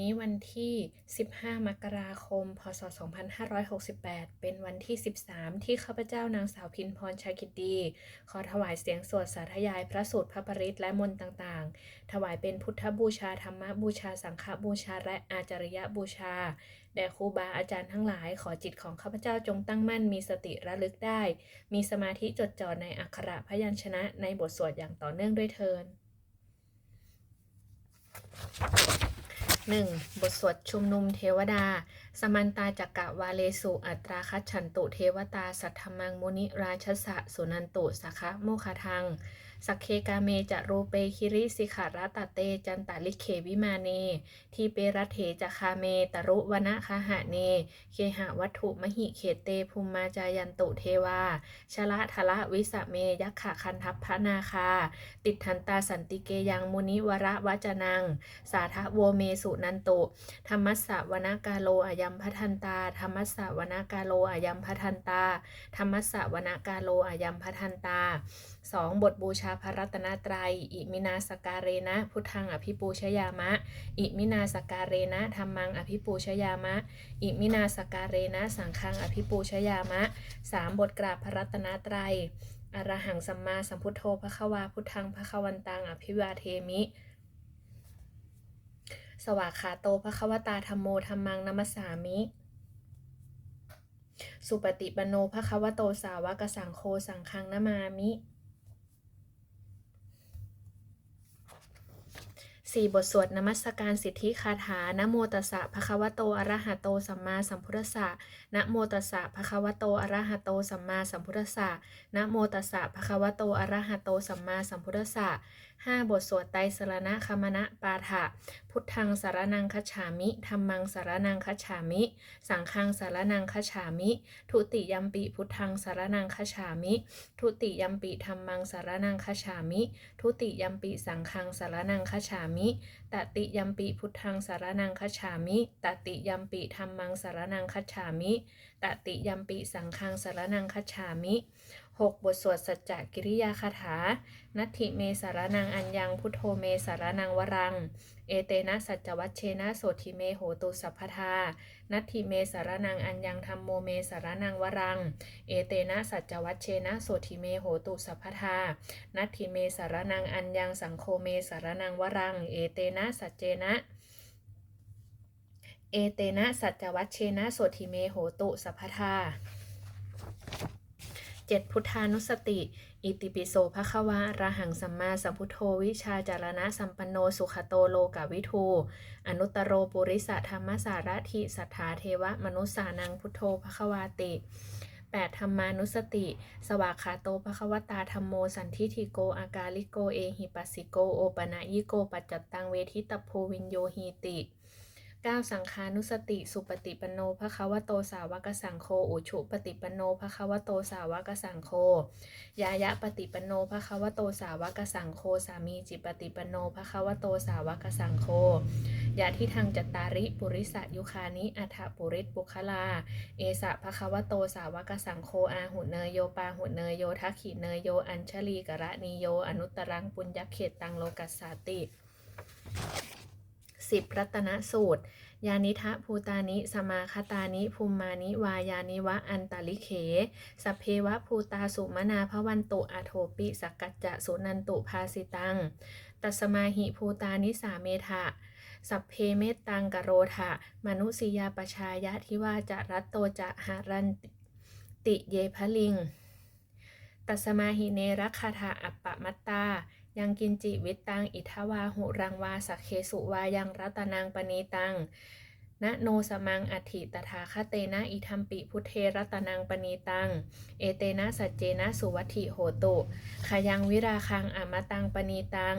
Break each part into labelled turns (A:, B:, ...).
A: นี้วันที่ 15 มกราคม พศ 2568 เป็นวันที่ 13 ที่ข้าพเจ้านางสาวพินพรชากิตดีขอถวายเสียงสวดสาธยายพระสูตรพระปริตและมนต์ต่างๆ ถวายเป็นพุทธบูชาธรรมบูชาสังฆบูชาและอาจาริยบูชา แด่ครูบาอาจารย์ทั้งหลาย ขอจิตของข้าพเจ้าจงตั้งมั่นมีสติระลึกได้ มีสมาธิจดจ่อในอักขระพยัญชนะในบทสวดอย่างต่อเนื่องด้วยเทิน 1. บทสวดชุมนุมเทวดา สมันตาจักกะวาเลสุ อัตราคัจฉันตุเทวตา สัทธมังมุนิราชสะสุนันตุสะคะโมคทัง สักเคกาเมจะรูเปคิริสิขารตเต จันตาลิเขวิมาเน ทีเปรเถจะคาเมตรุวนะคาหะเน เคหะวัตถุมหิเขตเตภูมิมาจายันตุเทวา ชละทละวิสะเมยักขะคันทัพพนาคา ติดทันตาสันติเกยังมุนิวระวัจนัง สาทะโวเมสุนันตุ ธรรมัสสวนากาโลอายัมพัทันตา ธรรมัสสวนากาโลอายัมพัทันตา ธรรมัสสวนากาโลอายัมพัทันตา 2. บทบูชาพระรัตนตรัย อิมินาสการเรนะ พุทธังอภิปูชยามะ อิมินาสการเรนะธรรมังอภิปูชยามะ อิมินาสการเรนะ สังฆังอภิปูชยามะ 3. บทกราบพระรัตนตรัย อรหังสัมมาสัมพุทโธพระควาพุทธังพระควันตังอภิวาเทมิ สวากขาโตพระควตาธรรมโมธรรมังนัมสสามิสุปฏิปโนพระควโตสาวกสังโฆสังฆังนามามิ สี่บทสวดนมัสการสิทธิคาถา นะโมตัสสะภะคะวะโต อะระหะโต สัมมาสัมพุทธัสสะ นะโมตัสสะภะคะวะโต อะระหะโต สัมมาสัมพุทธัสสะ นะโมตัสสะภะคะวะโต อะระหะโต สัมมาสัมพุทธัสสะ ห้าบทสวดไตรสรณะคมณะปาฐะพุทธังสารนังคัจฉามิธัมมังสารนังคัจฉามิ สังฆังสารนังคัจฉามิ ทุติยัมปิพุทธังสารนังคัจฉามิ ทุติยัมปิธัมมังสารนังคัจฉามิ ทุติยัมปิสังฆังสารนังคัจฉามิ ตติยัมปิพุทธังสารนังคัจฉามิ ตติยัมปิธัมมังสารนังคัจฉามิ ตติยัมปิสังฆังสารนังคัจฉามิ 6. บทสวดสัจจกิริยาคาถา นัตถิเมสารนังอัญญังพุทโธเมสารนังวรัง เอเตนะสัจวัชเชนะโสทิเมโหตุสัพพทา นัตถิเมสารนังอัญญังธรรมโมเมสารนังวรัง เอเตนะสัจวัชเชนะโสทิเมโหตุสัพพทา นัตถิเมสารนังอัญญังสังโฆเมสารนังวรัง เอเตนะสัจเจนะ เอเตนะสัจจวัชเชนะโสทิเมโหตุสัพพทา 7. พุทธานุสติ อิติปิโสภควะระหังสัมมาสัมพุทโธวิชาจารณะสัมปันโนสุขโตโลกวิทูอนุตโรปุริสธรรมสารถิสัทธาเทวมนุสานังพุทโธภควาติ 8. ธรรมานุสติ สวากขาโตภควตาธรรมโมสันทิทิโก อากาลิโก เอหิปัสสิโก โอปนะยิโก ปัจจตังเวทิตพโพวินโยหีติ 9. สังคานุสติ สุปฏิปันโนภะควะโตสาวกสังโฆอุชุปฏิปันโนภะควะโตสาวกสังโฆยายะปฏิปันโนภะควะโตสาวกสังโฆสามีจิปฏิปันโนภะควะโตสาวกสังโฆยาที่ทางจัตตาริปุริสยุคานิอัฐปุริสปุคลา เอสะภะควะโตสาวกสังโฆอาหุเนยโยปาหุเนยโยทักขิเนยโยอัญชลีกระนิโยอนุตตรังปุญญเขตตังโลกัสสาติ สิบรัตนสูตร ยานิทะภูตานิ สมาคตานิ ภูมมานิ วายานิวะ อันตาลิเข สเพวะภูตาสุมนาพวันตุอโทปิสกกัจจะสุนันตุภาสิตัง ตัสมาหิภูตานิสาเมทะสัพเพเมตตังกโรธะมนุสยาปชายะทิว่าจะรัตโตจะหารันติเยพลิง ตัสมาหิเนรคาถาอัปปะมัตตา ยังกินจิวิตตัง อิทวาหุรังวาสักเคสุวายังรัตนังปณีตัง นะโนสมังอัตถิตถาคเตนะอิทัมปิพุทเทรัตนังปณีตัง เอเตนะสัจเจนะสุวัติโหตุขายังวิราคังอมตังปณีตัง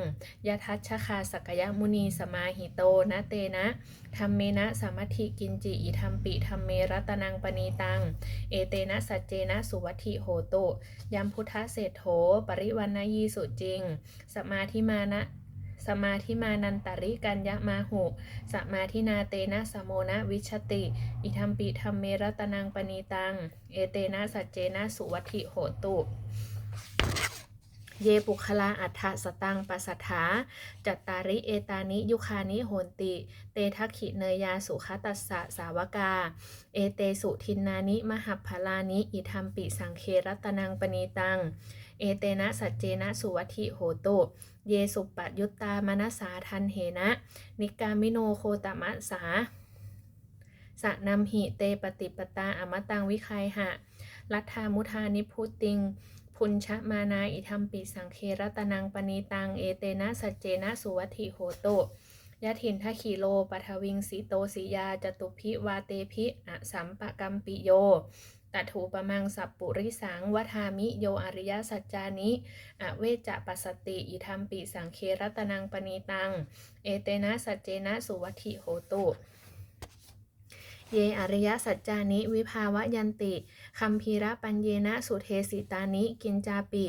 A: ยะทัชชคาสกยมุนีสมาหิโตนะเตนะธรรมเมนะสมัติกินจิอิทัมปิธรรมเมรัตนังปณีตัง เอเตนะสัจเจนะสุวัติโหตุยัมพุทธเศรษโถปริวันนยีสุจริง สมาธิมานะ สมาธิมานันตริกัญญมาหุสมาธินาเตนะสโมนะวิชติ อิทัมปิธรรมเมรตนังปณีตัง เอเตนะสัจเจนะสุวัติโหตุเยปุคลาอัฏฐสตังปัสสัทธาจัตตาริเอตานิยุคานิโหนติ เตทักขิเนยาสุขตัสสะสาวกา เอเตสุทินนานิมหัพพลานิอิธรรมปิสังเครัตนังปณีตัง เอเตนะสัจเจนะสุวัติโหตุ เยสุปัจยุตตามนัสสาทันเหนะ นิกามิโนโคตมะสาสะนำหิเตปฏิปตาอมตังวิคัยหะลัทธามุทานิพุติง พุญชะมานาอิธรรมปิสังเครัตนังปณีตัง เอเตนะสัจเจนะสุวัติโหตุยะถินทะขีโลปัทวิงสีโตสียาจตุพิวาเตพิอะสัมปะกัมปิโย ตัถูปมังสัพปุริสังวัฏามิโยอริยสัจจานิอเวจจะปัสสติ อิธรรมปิสังเครัตนังปณีตัง เอเตนะสัจเจนะสุวัติโหตุเยอริยสัจจานิ วิภาวยันติคัมภีระปัญเยนะสุเทสิตานิ กินจาปิ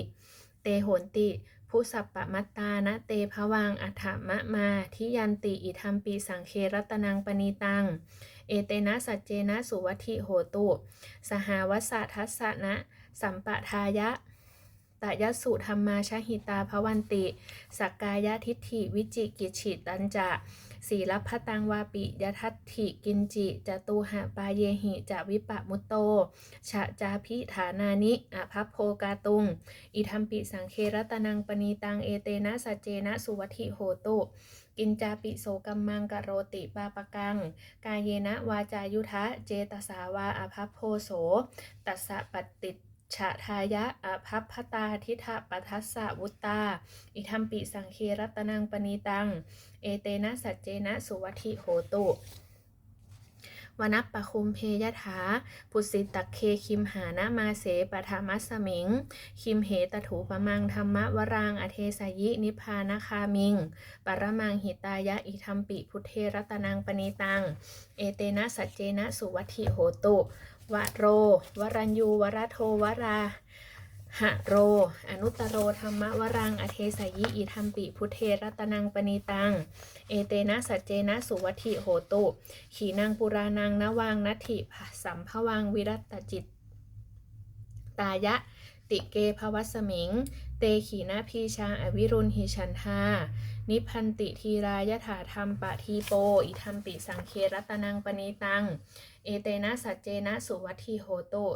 A: เตโหนติผู้สัพปะมัตตานะเตภวังอัฏฐมะมาทิยันติอิธรรมปีสังเครัตนังปณีตังเอเตนะสัจเจนะสุวัติโหตุ สหาวัสสะทัสสนะสัมปะทายะตยสุธรรมาชหิตาภวันติ สักกายทิฏฐิวิจิกิจฉิตันจะสีลพตังวาปิยทัตถิกินจิจตูหะปาเยหิจวิปะมุตโตชะจาพิฐานานิอภัพโพกาตุง อิทัมปิสังเครตนังปณีตังเอเตนะสัจเจนะสุวัติโหตุ กินจาปิโสกัมมังกโรติปาปกัง กายเยนะวาจายุทะเจตสาวาอภัพโพโส ตัสสะปฏิชะทายะอภัพพตาทิทะปัทัสสะวุตตา อิทัมปิสังเครัตนังปณีตัง เอเตนะสัจเจนะสุวัติโหตุ วนัปปะคุมเพยถาปุสิตักเคคิมหานะมาเสปธรรมัสมิง คิมเหตถูปมังธรรมวรางอเทสยินิพานาคามิง ปรมังหิตายะอิทัมปิพุทเทรัตนังปณีตัง เอเตนะสัจเจนะสุวัติโหตุวะโร วรัญยูวรโทวรา หะโร อนุตโรธรรมวรัง อเทสยิอิทัมปิ พุทเทรัตนังปณีตัง เอเตนะสัจเจนะสุวัติโหตุ ขีนางปุรานังนวังนัตถิสัมภวังวิรัตจิต ตายะ ติเกภวัสมิง เตขีนาพีชาอวิรุณหิชันธานิพันติทีรายถาธรรมปะทีโป อิทัมปิสังเครัตนังปณีตัง เอเตนะสัจเจนะสุวัติโหตุ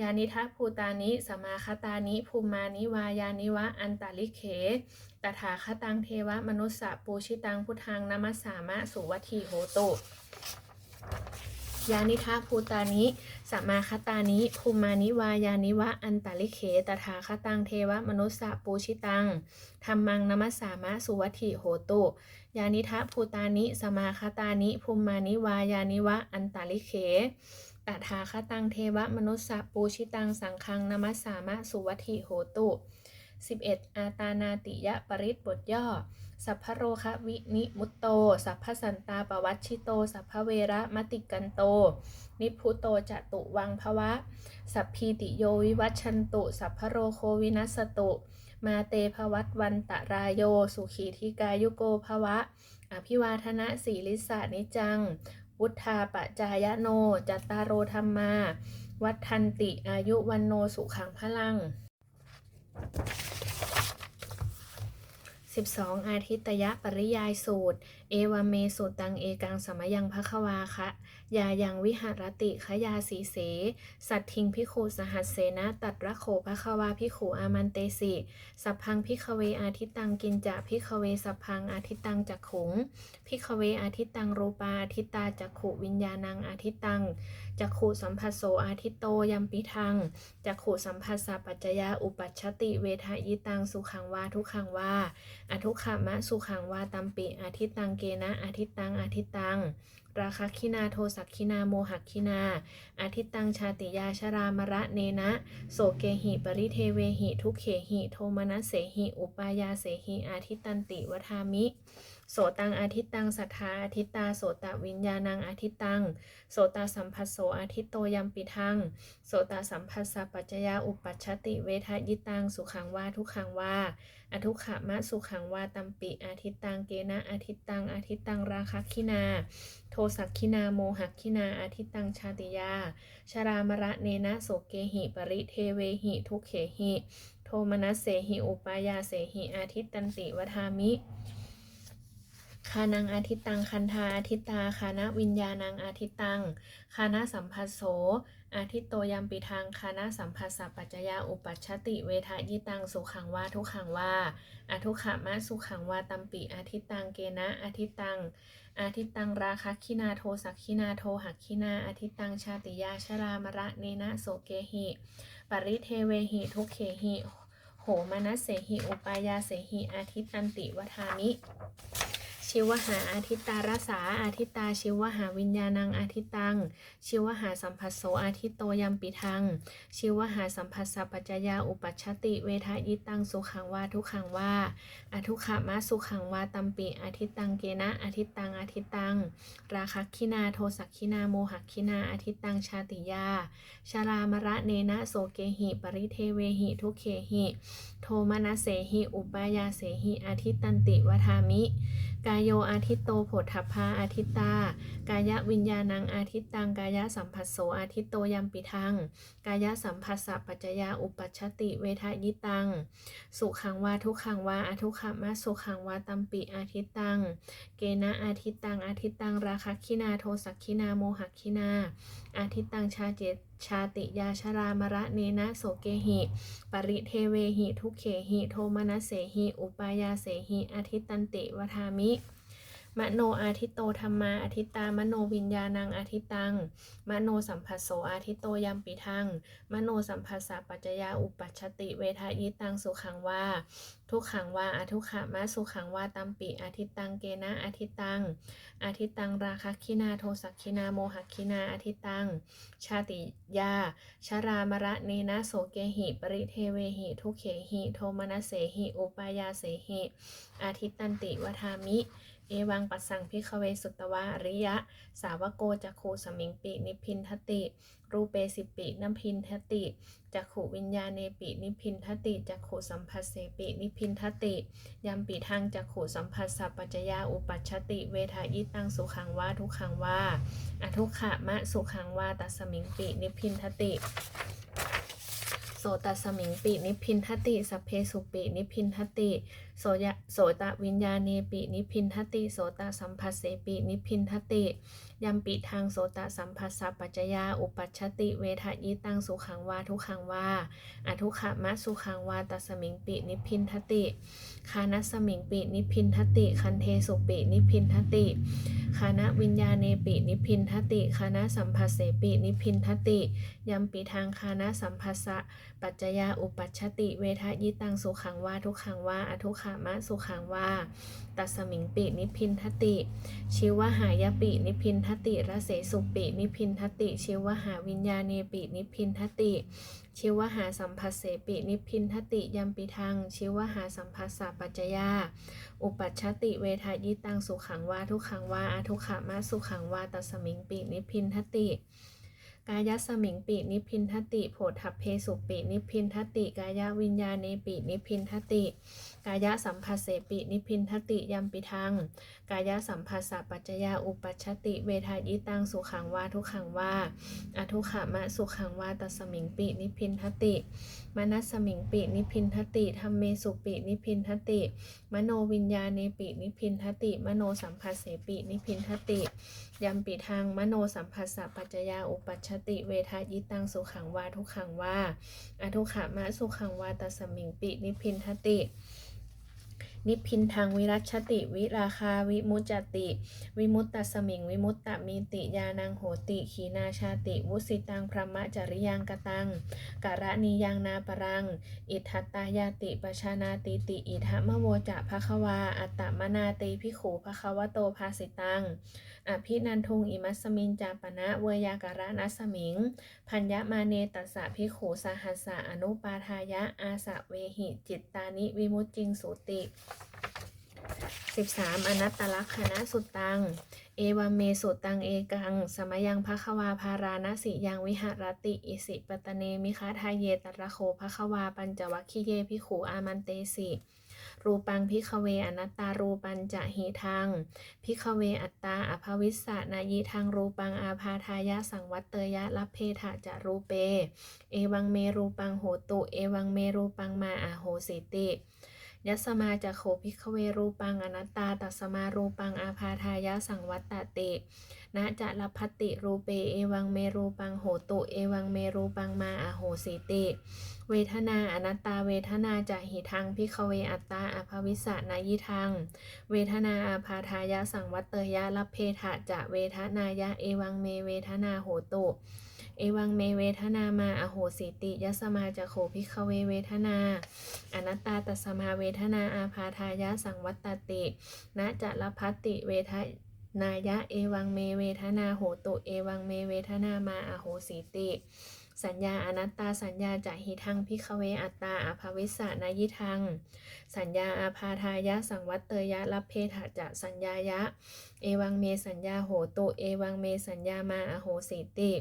A: ยานิทัภูตานิ สมาคตานิ ภูมานิวายานิวะ อันตาลิเข ตถาคตังเทวมนุสสะปูชิตังพุทธังนมัสสามะสุวัตถีโหตุยานิทาภูตานิสัมมาคตานิ ภูมานิวายานิวะ อันตาลิเข ตถาคตังเทวมนุสสะปูชิตังธรรมังนมัสสามะสุวัตถีโหตุ ยานิทะภูตานิ สมาคตานิ ภูมานิวายานิวะ อันตาลิเข ตถาคตังเทวมนุสสะปูชิตังสังฆังนามัสสามะสุวัติโหตุ 11. อาตานาติยะปริตบทย่อ สัพพโรคะวินิมุตโต สัพพสันตาปวัชชิโต สัพพเวระมติกันโต นิพุโตจตุวังภวะ สัพพีติโยวิวัชันตุ สัพพโรโควินัสตุ มาเตภวัตวันตะรายโย สุขีธิกายุโกภวะ อภิวาทนะสีลิสานิจัง วุธาปจายโน จัตตารโรธรรมา วัฏทันติ อายุวันโนสุขังพลัง 12 อาทิตยปริยายสูตรเอวเมสูตตังเอกังสมยังภควาคะ ยายังวิหารติขยาสีเส สัตทิงพิคูสหัสเสนะตัดระโขภควาพิขูอามันเตสิสัพพังพิขเวอาทิตังกินจะพิขเวสัพพังอาทิตังจักขุงพิขเวอาทิตังรูปาอาทิตาจักขุวิญญาณังอาทิตังจักขุสัมภัสโสอาทิตโตยัมปิทังจักขุสัมภัสสะปัจจยาอุปัชติเวทายตังสุขังวาทุขังวาอทุขมะสุขังวาตัมปิอาทิตังเกนะอาทิตตังอาทิตตัง ราคะคินาโทสักคินาโมหักคินาอาทิตตังชาติยาชรามระเนนะ โสเกหิปริเทเวหิทุกเขหิโทมนะเสหิอุปายาเสหิอาทิตตันติวทามิ โสตังอาทิตตังสัทธาอาทิตตาโสตวิญญาณังอาทิตตังโสตสัมภัสโสอาทิตโตยัมปิทังโสตสัมภัสสะปัจจยาอุปัชชติเวทยิตังสุขังวาทุกขังวาอทุกขมะสุขังวาตัมปิอาทิตตังเกนะอาทิตตังอาทิตตังราคะคินา โทสักคินาโมหักคินาอาทิตตังชาติยา ชรามระเนนะโสเกหิปริเทเวหิทุเขหิโทมนัสเสหิอุปายาเสหิอาทิตตันติวทามิ คานังอาทิตตังคันธาอาทิตตาคานะวิญญาณังอาทิตตังคานะสัมภัสโส อาทิตโตยัมปิทางคานะสัมภัสสะปัจจยาอุปัชชติเวทายิตังสุขังวาทุขังวาอทุขมะสุขังวาตัมปิอาทิตตังเกนะอาทิตตังอาทิตตังราคะคินาโทสักคินาโทหักคินาอาทิตตังชาติยาชรามระเนนะโสเกหิปริเทเวหิทุกเขหิโหมนัสเสหิอุปายาเสหิอาทิตตันติวทามิ ชิวหาอาทิตตารสาอาทิตตาชิวหาวิญญาณังอาทิตตัง ชิวหาสัมภัสโสอาทิตโตยัมปิทัง ชิวหาสัมภัสสะปัจจยาอุปัชติเวทายิตังสุขังวาทุขังวาอทุขมะสุขังวาตัมปิอาทิตตังเกนะอาทิตตังอาทิตตัง ราคคินาโทสักคินาโมหักคินาอาทิตตังชาติยาชารามระเนนะโสเกหิปริเทเวหิทุเขหิ โทมนัสเสหิอุปายาเสหิอาทิตตันติวทามิ กายโยอาทิตโตโผฏฐัพพาอาทิตตา กายวิญญาณังอาทิตตัง กายสัมผัสโสอาทิตโตยัมปิทัง กายสัมผัสสะปัจจยาอุปัชติเวทายิตัง สุขังวาทุขังวาอทุขมะสุขังวาตัมปิอาทิตตัง เกนะอาทิตตังอาทิตตังราคะคินาโทสักคินาโมหคินา อาทิตตังชาเจชาติยาชรามระเนนะโสเกหิ ปริเทเวหิทุเขหิ โทมนัสเสหิ อุปายาเสหิอาทิตตันติวทามิ มโนอาทิตโตธรรมาอาทิตตามโนวิญญาณังอาทิตตัง มโนสัมผัสโสอาทิตโตยัมปิทัง มโนสัมผัสสะปัจจยาอุปัชติเวทายิตังสุขังว่า ทุกขังวาอทุกขมะสุขังวาตัมปิอาทิตตังเกนะอาทิตตังอาทิตตังราคะคินาโทสักคินาโมหคินาอาทิตตัง ชาติยาชารามระเนนะโสเกหิปริเทเวหิ ทุเขหิโทมนัสเสหิ อุปายาเสหิอาทิตตันติวทามิ เอวังปัสสังพิคเวสุตตวะริยะ สาวโกจักขูสมิงปินิพพินทติรูเปสิปินพินทติจักขูวิญญาเนปินิพินทติจักขูสัมผัสเสปินิพินทติยัมปิทังจักขูสัมผัสสัพปัจยาอุปัชติ เวทายิตังสุขังวาทุกขังวาอทุกขะมะสุขังวาตัสมิงปินิพินทติโสตัสมิงปินิพินทติสัพเพสุปินิพินทติ โสยะโสตวิญญาเนปินิพินทติโสตสัมผัสเสปินิพินทติยัมปิทางโสตสัมผัสสะปัจจยาอุปัชติเวทะยิตังสุขังวาทุขังวาอทุขมะสุขังวาตัสมิงปินิพินทติคานัสมิงปินิพินทติ คันเทสุปินิพินทติคานะวิญญาเนปินิพินทติคานะสัมผัสเสปินิพินทติยัมปิทางคานะสัมผัสสะปัจจยาอุปัชติเวทะยิตังสุขังวาทุขังวาอทุกขมะสุขังวาตัสมิงปินิพินทติ ชิวหายปินิพินทติระเสสุปินิพินทติ ชิวหาวิญญาเนปินิพินทติ ชิวหาสัมผัสเสปินิพินทติยัมปิทัง ชิวหาสัมผัสสะปัจจยา อุปัชชติเวทายิตังสุขังวาทุขังวาอทุกขมะสุขังวาตัสมิงปินิพินทติ กายสมิงปินิพินทติโผฏฐัพเพสุปินิพินทติ กายวิญญาเนปินิพินทติ กายสัมผัสเสปินิพินทติยัมปิทัง กายสัมผัสสะปัจจยาอุปัชติ เวทายิตังสุขังวาทุขังวาอทุกขมะสุขังวาตสมิงปินิพินทติมนัสมิงปินิพินทติธรรมเมสุปินิพินทติ มโนวิญญาเนปินิพินทติ มโนสัมผัสเสปินิพินทติยัมปิทางมโนสัมผัสสะปัจจยาอุปัชติเวทายิตังสุขังวาทุกขังวาอทุกขมะสุขังวาตัสมิงปินิพินทตินิพินทางวิรัชติวิราคาวิมุจติ วิมุตตสมิง วิมุตตมีติยานังโหติขีนาชาติ วุสิตังพระมะจริยังกตังการะนียังนาปรัง อิทัตตายาติปชานาติติ อิทะมะโวจะภควา อัตตมนาติพิขูภควโตภาสิตัง อภินันทุงอิมัสมินจาปนะเวยาการะนัสมิง พัญญมาเนตัสสะพิขูสหัสสะอนุปาทายะอาสะเวหิจิตตานิวิมุตจิงสุติ 13 อนัตตลักษณะสุตัง เอวามเมสุตังเอกัง สมยังภควาภาราณสิยังวิหารติ อิสิปตเนมิคาทายเยตระโคภควาปัญจวัคคิเยพิขูอามันเตสิ รูปังพิคเวอนัตตารูปัญจะหิทังพิคเวอัตตาอภวิสสะนายิทังรูปังอาพาทายะสังวัตเตยะลัพเพทะจะรูเป เอวังเมรูปังโหตุ เอวังเมรูปังมาอาโหสิติ ยัสมาจะโขพิคเวรูปังอนัตตาตัสสมารูปังอาพาทายะสังวัตตตินะจะลพัตติรูเปเอวังเมรูปังโหตุเอวังเมรูปังมาอาโหสิติเวทนาอนัตตาเวทนาจะหิทังพิคเวอัตตาอภวิสะนายิทัง เวทนาอาพาทายะสังวัตเตยะลัพเพทะจะเวทนายะเอวังเมเวทนาโหตุ เอวังเมเวทนามาอโหสิติยสมาจะโขพิคเวเวทนา อนัตตาตสมาเวทนาอาพาทายะสังวัตตินะจะลพัตติเวทนายะเอวังเมเวทนาโหตุเอวังเมเวทนามาอโหสิติสัญญาอนัตตาสัญญาจะหิทังพิคเวอัตตาอาภวิสสะนายิทัง สัญญาอาพาทายะสังวัตเตยะลัพเพทะจะสัญญายะ เอวังเมสัญญาโหตุเอวังเมสัญญามาอโหสิติ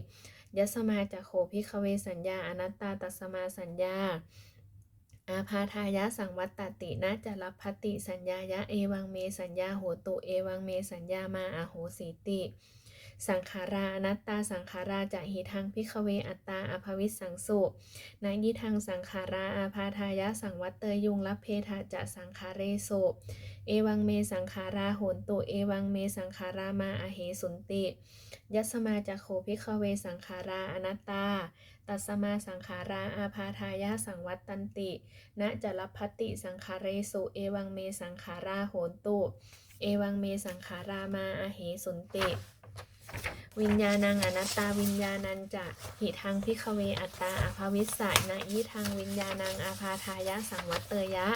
A: ยสมาจะโขพิคเวสัญญา อนัตตาตัสมาสัญญา อาพาทายะสังวัตตตินะจะรับพัติสัญญายะเอวังเมสัญญาโหตุเอวังเมสัญญามาอโหสิติ สังขาราอนัตตาสังขาราจะหิทังพิคเวอัตตาอภวิสังสุนายิทังสังขาราอาพาทายะสังวัตเตยุงรับเพทะจะสังขาเรโสเอวังเมสังขาราโหนตุเอวังเมสังขารามาอเหสุนติยัสมาจะโขพิคเวสังขาราอนัตตาตัสมาสังขาราอาพาทายะสังวัตตันตินะจะรับพัติสังขาเรสุเอวังเมสังขาราโหนตุ เอวังเมสังขารามาอเหสุนติ วิญญาณังอนัตตาวิญญาณันจะหิทังพิคเวอัตตาอภวิสสะนะยิทังวิญญาณังอาพาทายะสังวัตเตยะ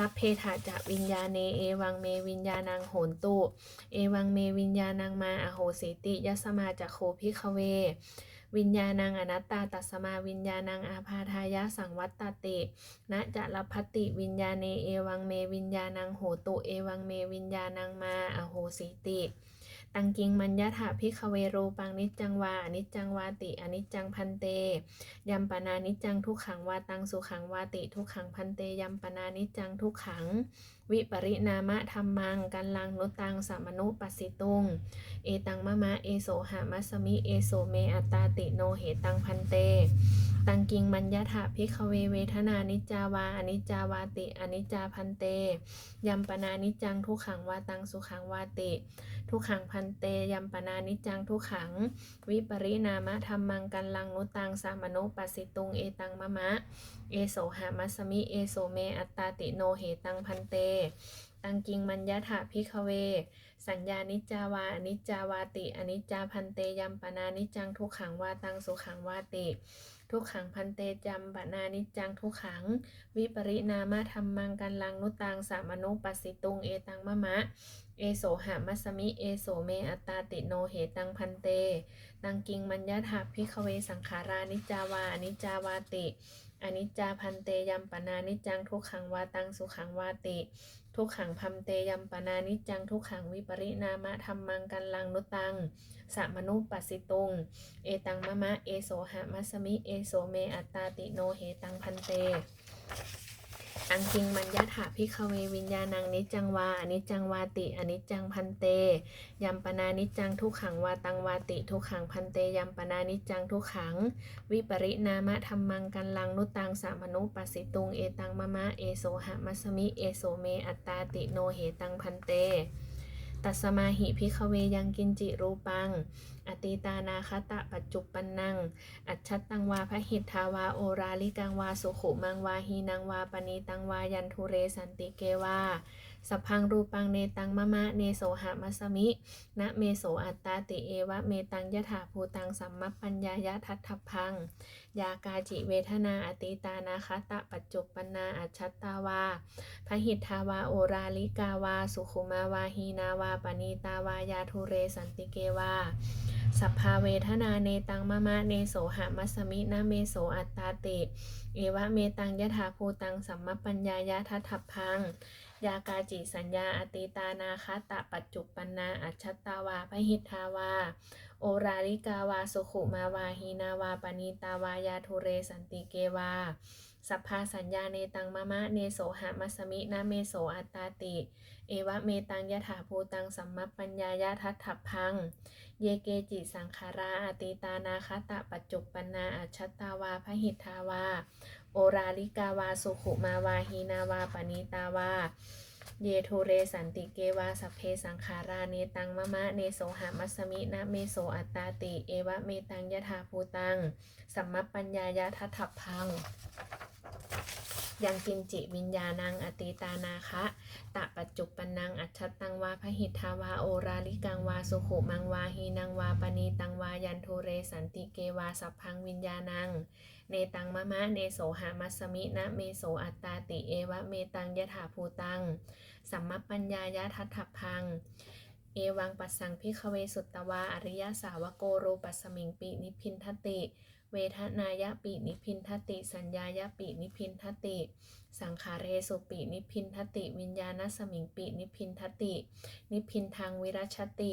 A: รับเพทะจะวิญญาเนเอวังเมวิญญาณังโหนตุ เอวังเมวิญญาณังมาอโหสิติยสมาจะโคพิคเว วิญญาณังอนัตตาตัสมาวิญญาณังอาพาทายะสังวัตตตินะจะรับพัตติวิญญาเนเอวังเมวิญญาณังโหตุ เอวังเมวิญญาณังมาอโหสิติ ตังกิงมัญญาถาพิคเวโรปังนิจจังวาอนิจจังวาติอนิจจังพันเตยัมปนานิจจังทุกขังวาตังสุขังวาติทุกขังพันเตยัมปนานิจจังทุกขัง วิปริณามะธรรมังกันลังนุตังสัมมนุปัสสิตุง เอตังมะมะเอโสหามัสมิเอโสเมอัตตาติโนเหตังพันเตตังกิงมัญญาถาพิคเวเวทนานิจจาวาอนิจจาวาติอนิจจาพันเต ยัมปนานิจจังทุกขังวาตังสุขังวาติ ทุกขังพันเตยัมปนานิจังทุกขัง วิปริณามะธรรมังกันลังนุตังสามโนปัสสิตุงเอตังมะมะ เอโสหามัสมิเอโสเมอัตตาติโนเหตังพันเต ตังกิงมัญญาถาพิคเว สัญญานิจาวาอนิจจาวาติอนิจจาพันเตยัมปนานิจจังทุกขังวาตังสุขังวาติ ทุกขังพันเตจัมปนานิจังทุกขัง วิปริณามะธรรมังกันลังนุตังสามนุปัสสิตุงเอตังมะมะ เอโสหามัสมิ เอโสเมอัตตาติโนเหตังพันเต ตังกิงมัญญาถาพิคเวสังขารานิจาวาอนิจาวาติอนิจจาพันเตยัมปนานิจังทุกขังวาตังสุขังวาติ ทุกขังพันเตยัมปนานิจังทุกขังวิปริณามะธรรมังกันลังนุตัง สามนุปัสสิตุง เอตังมะมะ เอโสหะมัสมิ เอโสเมอัตตาติโนเหตังพันเตตังกิงมัญญาถาพิคเววิญญาณังนิจังวาอนิจังวาติอนิจังพันเตยัมปนานิจังทุกขังวาตังวาติทุกขังพันเตยัมปนานิจจังทุกขัง วิปริณามะธรรมังกันลังนุตังสามนุปัสสิตุงเอตังมะมะเอโสหะมัสมิเอโสเมอัตตาติโนเหตังพันเต ตัสมาหิพิคเวยังกินจิรูปัง อติตานาคตะปัจจุปันนัง อัจฉตังวาพหิทธาวาโอราลิกังวาสุขุมังวาหีนังวาปณีตังวายันทุเรสันติเกวาสพังรูปังเนตังมะมะเนโสหะมัสมิ นะเมโสอัตตาติเอวะเมตังยะถาภูตังสัมมปัญญายะทัตถพัง ยากาจิเวทนาอติตานาคตะปัจจุปนาอัจฉตาวาพหิทธาวาโอราลิกาวา สุขุมาวาหีนาวาปณีตาวายาทุเรสันติเกวาสัพพาเวทนาเนตังมะมะเนโสหะมัสมินะเมโสอัตตาติเอวะเมตังยะถาภูตังสัมมปัญญายะทัตถพัง ยากาจิสัญญาอติตานาคตะปัจจุปปันนาอัจฉตาวาพหิทธาวา โอราลิกาวาสุขุมาวาหีนาวาปณีตาวายาทุเรสันติเกวา สัพพาสัญญาเนตังมะมะเนโสหะมัสมินะเมโสอัตตาติ เอวะเมตังยะถาภูตังสัมมปัญญายะทัตถพัง เยเกจิสังขาราอติตานาคตะปัจจุปปนาอัจฉตาวาพหิทธาวา โอราลิกาวาสุขุมาวาหีนาวาปณีตาวา เยทูเรสันติเกวาสัพเพสังขาราเนตังมะมะเนโสหามัสมินะเมโสอัตตาติ เอวะเมตังยะถาภูตัง สัมมปัญญายะทัตถพัง ยังกินจิวิญญาณังอติตานาคะตะปัจจุปนังอัจฉตังวาพหิทธาวาโอราลิกังวาสุขุมังวาหีนังวาปณีตังวายันทุเรสันติเกวาสัพพังวิญญาณัง เนตังมะมะเนโสหามัสมินะเมโสอัตตาติเอวะเมตังยะถาภูตัง สัมมปัญญายะทัตถพังเอวังปัสสังพิคเวสุตตวาอริยสาวโกโรปัสมิงปินิพินทติ เวทนายะปินิพินทติ สัญญายะปินิพพินทติ สังขาเรสุปิ นิพินทติ วิญญาณสมิงปิ นิพินทติ นิพินทางวิรัชติ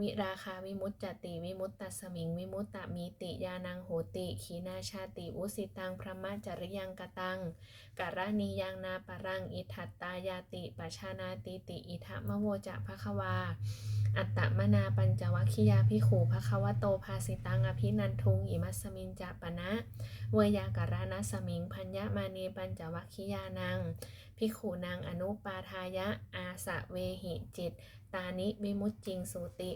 A: วิราคาวิมุตจติ วิมุตตสมิง วิมุตตมีติยานังโหติขีนาชาติอุสิตังพระมจริยังกตังกรณียังนาปรัง อิทัตตายาติปชานาติติ อิทะมะโวจะภควาอัตตมนาปัญจวัคคิยาพิขูภควโตภาสิตังอภินันทุง อิมัสมินจะปะนะ เวยากรานะสมิงพัญญามานีปัญจวัคคิยานังพิขูนางอนุปาทายะ อาสะเวหิจิต ตานิวิมุตจิงสูติ